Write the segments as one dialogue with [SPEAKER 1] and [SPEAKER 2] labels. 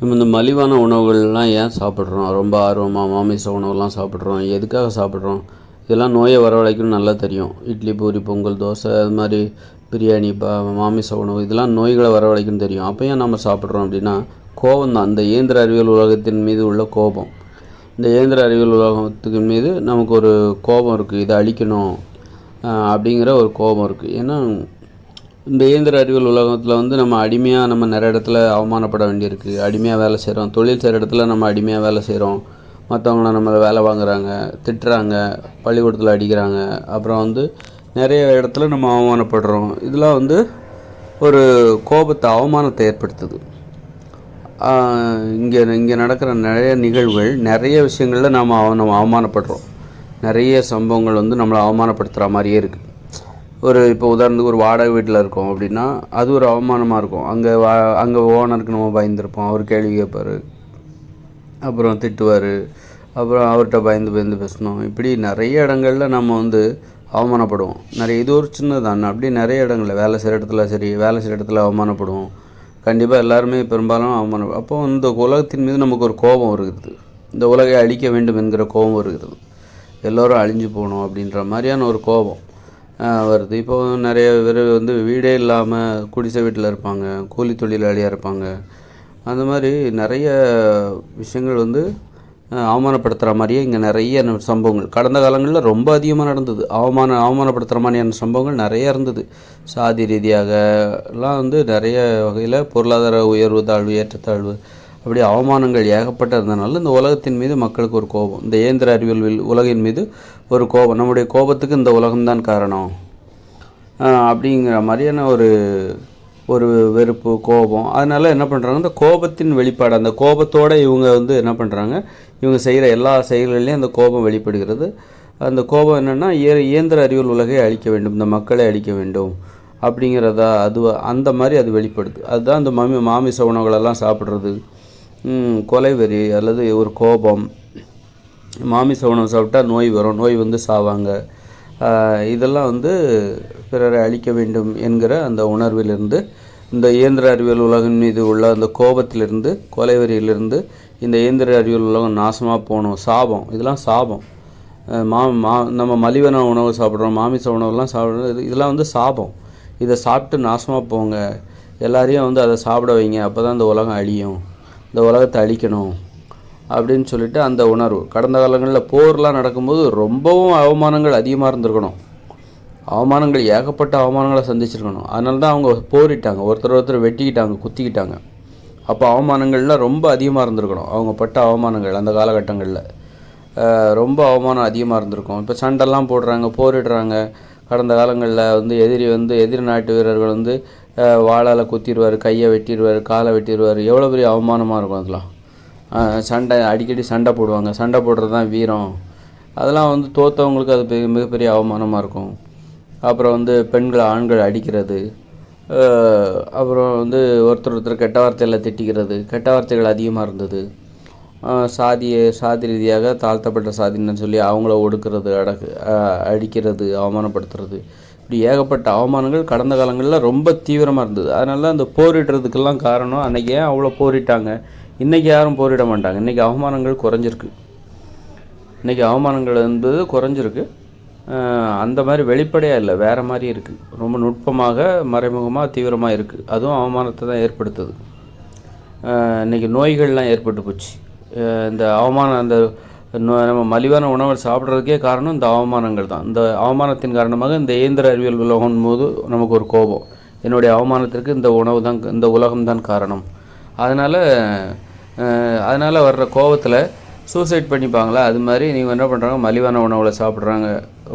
[SPEAKER 1] நம்ம இந்த மலிவான உணவுகள்லாம் ஏன் சாப்பிட்றோம்? ரொம்ப ஆர்வமாக மாமிச உணவுலாம் சாப்பிட்றோம். எதுக்காக சாப்பிட்றோம்? இதெல்லாம் நோயை வரவழைக்கணும்னு நல்லா தெரியும். இட்லி பூரி பொங்கல் தோசை அது மாதிரி பிரியாணி பா மாமிச உணவு இதெல்லாம் நோய்களை வரவழைக்கணும்னு தெரியும். அப்போ ஏன் நம்ம சாப்பிட்றோம் அப்படின்னா கோபம் தான் இந்த இயந்திர அறிவியல் உலகத்தின் மீது உள்ள கோபம். இந்த இயந்திர அறிவியல் உலகத்துக்கு மீது நமக்கு ஒரு கோபம் இருக்குது இதை அழிக்கணும் அப்படிங்கிற ஒரு கோபம் இருக்குது ஏன்னா இந்த இயந்திர அறிவியல் உலகத்தில் வந்து நம்ம அடிமையாக நம்ம நிறைய இடத்துல அவமானப்பட வேண்டியிருக்கு. அடிமையாக வேலை செய்கிறோம் தொழில் செய்கிற இடத்துல நம்ம அடிமையாக வேலை செய்கிறோம் மற்றவங்கள நம்மளை வேலை வாங்குறாங்க திட்டுறாங்க பள்ளிக்கூடத்தில் அடிக்கிறாங்க. அப்புறம் வந்து நிறைய இடத்துல நம்ம அவமானப்படுறோம். இதெல்லாம் வந்து ஒரு கோபத்தை அவமானத்தை ஏற்படுத்துது. இங்கே இங்கே நடக்கிற நிறைய நிகழ்வுகள் நிறைய விஷயங்களில் நாம் அவ நம்ம அவமானப்படுறோம். நிறைய சம்பவங்கள் வந்து நம்மளை அவமானப்படுத்துகிற மாதிரியே இருக்குது ஒரு இப்போ உதாரணத்துக்கு ஒரு வாடகை வீட்டில் இருக்கோம் அப்படின்னா அது ஒரு அவமானமாக இருக்கும். அங்கே வா அங்கே ஓனருக்கு நம்ம பயந்துருப்போம். அவர் கேள்வி கேட்பார். அப்புறம் திட்டுவார். அப்புறம் அவர்கிட்ட பயந்து பயந்து பேசணும். இப்படி நிறைய இடங்களில் நம்ம வந்து அவமானப்படுவோம். நிறைய இது ஒரு சின்னதான் அப்படி நிறைய இடங்களில் வேலை செய்கிற இடத்துல சரி வேலை செய்கிற இடத்துல அவமானப்படுவோம். கண்டிப்பாக எல்லாருமே பெரும்பாலும் அவமானம் அப்போ இந்த உலகத்தின் மீது நமக்கு ஒரு கோபம் இருக்குது இந்த உலகை அழிக்க வேண்டும் என்கிற கோபம் இருக்குது எல்லோரும் அழிஞ்சு போகணும் அப்படின்ற மாதிரியான ஒரு கோபம். வருது. இப்போ நிறைய பேர் வந்து வீடே இல்லாமல் குடிசை வீட்டில் இருப்பாங்க கூலி தொழிலாளியாக இருப்பாங்க. அந்த மாதிரி நிறைய விஷயங்கள் வந்து அவமானப்படுத்துகிற மாதிரியே இங்கே நிறைய சம்பவங்கள். கடந்த காலங்களில் ரொம்ப அதிகமாக நடந்தது. அவமான அவமானப்படுத்துகிற மாதிரியான சம்பவங்கள் நிறைய இருந்தது. சாதி ரீதியாக எல்லாம் வந்து நிறைய வகையில் பொருளாதார உயர்வு தாழ்வு ஏற்றத்தாழ்வு அப்படி அவமானங்கள் ஏகப்பட்ட இருந்தனால இந்த உலகத்தின் மீது மக்களுக்கு ஒரு கோபம். இந்த இயந்திர அறிவியல் உலகின் மீது ஒரு கோபம். நம்முடைய கோபத்துக்கு இந்த உலகம்தான் காரணம். அப்படிங்கிற மாதிரியான ஒரு ஒரு வெறுப்பு கோபம். அதனால் என்ன பண்ணுறாங்க இந்த கோபத்தின் வெளிப்பாடு அந்த கோபத்தோட இவங்க வந்து என்ன பண்ணுறாங்க இவங்க செய்கிற எல்லா செயல்கள்லையும் அந்த கோபம் வெளிப்படுகிறது. அந்த கோபம் என்னென்னா இயந்திர அறிவியல் உலகை அழிக்க வேண்டும் இந்த மக்களை அழிக்க வேண்டும் அப்படிங்கிறதா அது அந்த மாதிரி அது வெளிப்படுது. அதுதான் இந்த மாமி மாமிச உணவுகளெல்லாம் சாப்பிட்றது. கொலை வெறி அல்லது ஒரு கோபம். மாமிச உணவு சாப்பிட்டா நோய் வரும் நோய் வந்து சாவாங்க. இதெல்லாம் வந்து பிறரை அழிக்க வேண்டும் என்கிற அந்த உணர்விலிருந்து இந்த இயந்திர அறிவியல் உலகம் மீது உள்ள அந்த கோபத்திலிருந்து கொலைவெறியிலிருந்து இந்த இயந்திர அறிவியல் உலகம் நாசமாக போகணும் சாபம் இதெல்லாம் சாபம். மா மா நம்ம மலிவன உணவு சாப்பிட்றோம் மாமிச உணவுலாம் சாப்பிட்றோம் இதெல்லாம் வந்து சாபம். இதை சாப்பிட்டு நாசமாக போங்க. எல்லாரையும் வந்து அதை சாப்பிட வைங்க அப்போ தான் இந்த உலகம் அழியும். இந்த உலகத்தை அழிக்கணும் அப்படின்னு சொல்லிட்டு அந்த உணர்வு. கடந்த காலங்களில் போர்லாம் நடக்கும்போது ரொம்பவும் அவமானங்கள் அதிகமாக இருந்திருக்கணும். அவமானங்கள் ஏகப்பட்ட அவமானங்களை சந்திச்சிருக்கணும். அதனால தான் அவங்க போரிட்டாங்க. ஒருத்தர் ஒருத்தர் வெட்டிக்கிட்டாங்க குத்திக்கிட்டாங்க. அப்போ அவமானங்கள்லாம் ரொம்ப அதிகமாக இருந்திருக்கணும். அவங்க பட்ட அவமானங்கள் அந்த காலகட்டங்களில். ரொம்ப அவமானம் அதிகமாக இருந்திருக்கும். இப்போ சண்டைலாம் போடுறாங்க போரிடுறாங்க. கடந்த காலங்களில் வந்து எதிரி வந்து எதிரி நாட்டு வீரர்கள் வந்து வாழால் வாளால் குத்திடுவார் கையை வெட்டிடுவார் காலை வெட்டிடுவார் எவ்வளோ பெரிய அவமானமாக இருக்கும் அதெல்லாம் சண்டை அடிக்கடி சண்டை போடுவாங்க. சண்டை போடுறது தான் வீரம். அதெல்லாம் வந்து தோத்தவங்களுக்கு அது பெரிய- மிகப்பெரிய அவமானமாக இருக்கும். அப்புறம் வந்து பெண்களை ஆண்கள் அடிக்கிறது. அப்புறம் வந்து ஒருத்தர் ஒருத்தர் கெட்ட வார்த்தையில் திட்டிக்கிறது. கெட்ட வார்த்தைகள் அதிகமாக இருந்தது. சாதியை சாதி ரீதியாக தாழ்த்தப்பட்ட சாதின்னு சொல்லி அவங்கள ஒடுக்கிறது அடக்கு அடிக்கிறது அவமானப்படுத்துறது. இப்படி ஏகப்பட்ட அவமானங்கள் கடந்த காலங்களில் ரொம்ப தீவிரமாக இருந்தது. அதனால அந்த போரிடுறதுக்கெல்லாம் காரணம் அன்றைக்கி ஏன் அவ்வளோ போரிட்டாங்க? இன்றைக்கி யாரும் போரிட மாட்டாங்க. இன்றைக்கி அவமானங்கள் குறைஞ்சிருக்கு. இன்றைக்கி அவமானங்கள் என்பது குறைஞ்சிருக்கு. அந்த மாதிரி வெளிப்படையாக இல்லை. வேறு மாதிரி இருக்குது ரொம்ப நுட்பமாக மறைமுகமாக தீவிரமாக இருக்குது அதுவும் அவமானத்தை தான் ஏற்படுத்துது. இன்றைக்கி இன்னைக்கு நோய்கள்லாம் ஏற்பட்டு போச்சு. இந்த அவமானம் அந்த நம்ம மலிவான உணவை சாப்பிட்றதுக்கே காரணம் இந்த அவமானங்கள் தான். இந்த அவமானத்தின் காரணமாக இந்த இயந்திர அறிவியல் உலகம் போது நமக்கு ஒரு கோபம். என்னுடைய அவமானத்திற்கு இந்த உணவு தான் இந்த உலகம் தான் காரணம். அதனால் அதனால் வர்ற கோபத்தில் சூசைட் பண்ணிப்பாங்களா? அது மாதிரி நீங்கள் என்ன பண்ணுறாங்க மலிவான உணவில் சாப்பிட்றாங்க.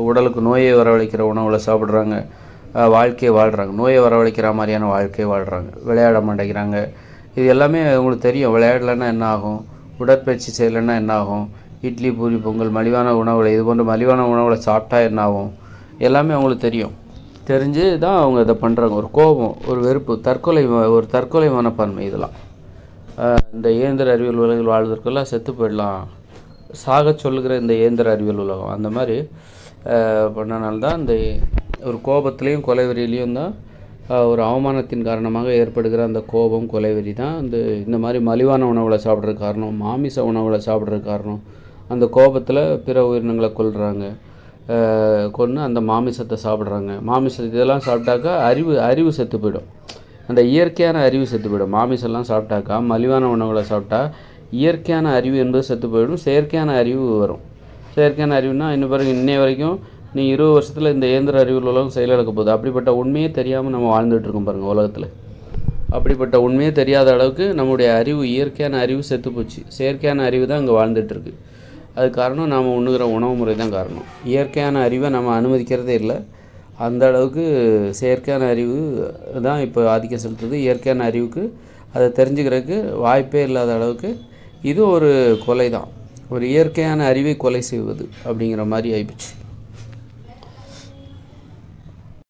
[SPEAKER 1] உடலுக்கு நோயை வரவழைக்கிற உணவில் சாப்பிட்றாங்க. வாழ்க்கையை வாழ்கிறாங்க நோயை வரவழைக்கிற மாதிரியான வாழ்க்கையை வாழ்கிறாங்க விளையாட மாட்டேங்கிறாங்க. இது எல்லாமே உங்களுக்கு தெரியும். விளையாடலைன்னா என்ன ஆகும்? உடற்பயிற்சி செய்யலைன்னா என்ன ஆகும்? இட்லி பூரி பொங்கல் மலிவான உணவுகளை இது போன்ற மலிவான உணவுகளை சாப்பிட்டா என்ன ஆகும் எல்லாமே அவங்களுக்கு தெரியும். தெரிஞ்சு தான் அவங்க இதை பண்ணுறாங்க ஒரு கோபம் ஒரு வெறுப்பு தற்கொலை ஒரு தற்கொலை மனப்பான்மை இதெல்லாம். இந்த இயந்திர அறிவியல் உலகில் வாழ்வதற்கெல்லாம் செத்து போயிடலாம். சாக சொல்லுகிற இந்த இயந்திர அறிவியல் உலகம் அந்த மாதிரி பண்ணனால தான் இந்த ஒரு கோபத்துலேயும் கொலைவெறியிலையும் தான் ஒரு அவமானத்தின் காரணமாக ஏற்படுகிற அந்த கோபம் கொலைவெறி தான். இந்த இந்த மாதிரி மலிவான உணவுகளை சாப்பிட்றதுக்கு காரணம் மாமிச உணவுகளை சாப்பிட்றதுக்கு காரணம் அந்த கோபத்தில் பிற உயிரினங்களை கொள்கிறாங்க கொன்று அந்த மாமிசத்தை சாப்பிட்றாங்க. மாமிசத்தை இதெல்லாம் சாப்பிட்டாக்கா அறிவு அறிவு செத்து போயிடும். அந்த இயற்கையான அறிவு செத்து போயிடும். மாமிசம்லாம் சாப்பிட்டாக்கா மலிவான உணவுகளை சாப்பிட்டா இயற்கையான அறிவு என்பது செத்து போயிடும். செயற்கையான அறிவு வரும். செயற்கையான அறிவுனா இன்னும் பிறகு இன்னைய வரைக்கும் நீ இருபது வருஷத்தில் இந்த இயந்திர அறிவில் உலகம் செயலிழக்க போகுது. அப்படிப்பட்ட உண்மையே தெரியாமல் நம்ம வாழ்ந்துட்டுருக்கோம் பாருங்கள் உலகத்தில். அப்படிப்பட்ட உண்மையே தெரியாத அளவுக்கு நம்முடைய அறிவு இயற்கையான அறிவு செத்து போச்சு. செயற்கையான அறிவு தான் இங்கே வாழ்ந்துட்டுருக்கு அது காரணம் நாம் உண்ணுகிற உணவு முறை தான் காரணம். இயற்கையான அறிவை நம்ம அனுமதிக்கிறதே இல்லை. அந்த அளவுக்கு செயற்கையான அறிவு தான் இப்போ ஆதிக்கம் செலுத்துது. இயற்கையான அறிவுக்கு அதை தெரிஞ்சுக்கிறதுக்கு வாய்ப்பே இல்லாத அளவுக்கு இது ஒரு கொலை தான் ஒரு இயற்கையான அறிவை கொலை செய்வது அப்படிங்கிற மாதிரி ஆயிடுச்சு